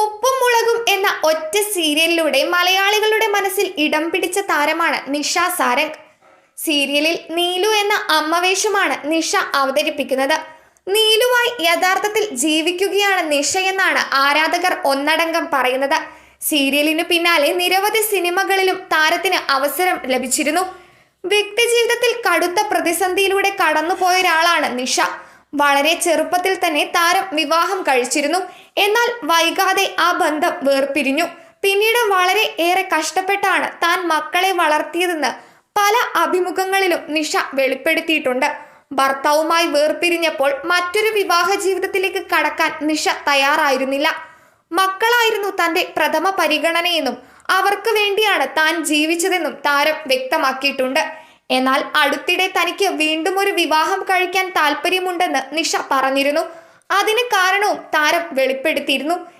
ഉപ്പും മുളകും എന്ന ഒറ്റ സീരിയലിലൂടെ മലയാളികളുടെ മനസ്സിൽ ഇടം പിടിച്ച താരമാണ് നിഷ സാരംഗ്. സീരിയലിൽ നീലു എന്ന അമ്മവേഷമാണ് നിഷ അവതരിപ്പിക്കുന്നത്. നീലുവായി യഥാർത്ഥത്തിൽ ജീവിക്കുകയാണ് നിഷ എന്നാണ് ആരാധകർ ഒന്നടങ്കം പറയുന്നത്. സീരിയലിനു പിന്നാലെ നിരവധി സിനിമകളിലും താരത്തിന് അവസരം ലഭിച്ചിരുന്നു. വ്യക്തിജീവിതത്തിൽ കടുത്ത പ്രതിസന്ധിയിലൂടെ കടന്നുപോയ ഒരാളാണ് നിഷ. വളരെ ചെറുപ്പത്തിൽ തന്നെ താരം വിവാഹം കഴിച്ചിരുന്നു. എന്നാൽ വൈകാതെ ആ ബന്ധം വേർപിരിഞ്ഞു. പിന്നീട് വളരെ ഏറെ കഷ്ടപ്പെട്ടാണ് താൻ മക്കളെ വളർത്തിയതെന്ന് പല അഭിമുഖങ്ങളിലും നിഷ വെളിപ്പെടുത്തിയിട്ടുണ്ട്. ഭർത്താവുമായി വേർപിരിഞ്ഞപ്പോൾ മറ്റൊരു വിവാഹ ജീവിതത്തിലേക്ക് കടക്കാൻ നിഷ തയ്യാറായിരുന്നില്ല. മക്കളായിരുന്നു തന്റെ പ്രഥമ പരിഗണനയെന്നും അവർക്ക് വേണ്ടിയാണ് താൻ ജീവിച്ചതെന്നും താരം വ്യക്തമാക്കിയിട്ടുണ്ട്. എന്നാൽ അടുത്തിടെ തനിക്ക് വീണ്ടും ഒരു വിവാഹം കഴിക്കാൻ താല്പര്യമുണ്ടെന്ന് നിഷ പറഞ്ഞിരുന്നു. അതിന് കാരണവും താരം വെളിപ്പെടുത്തിയിരുന്നു.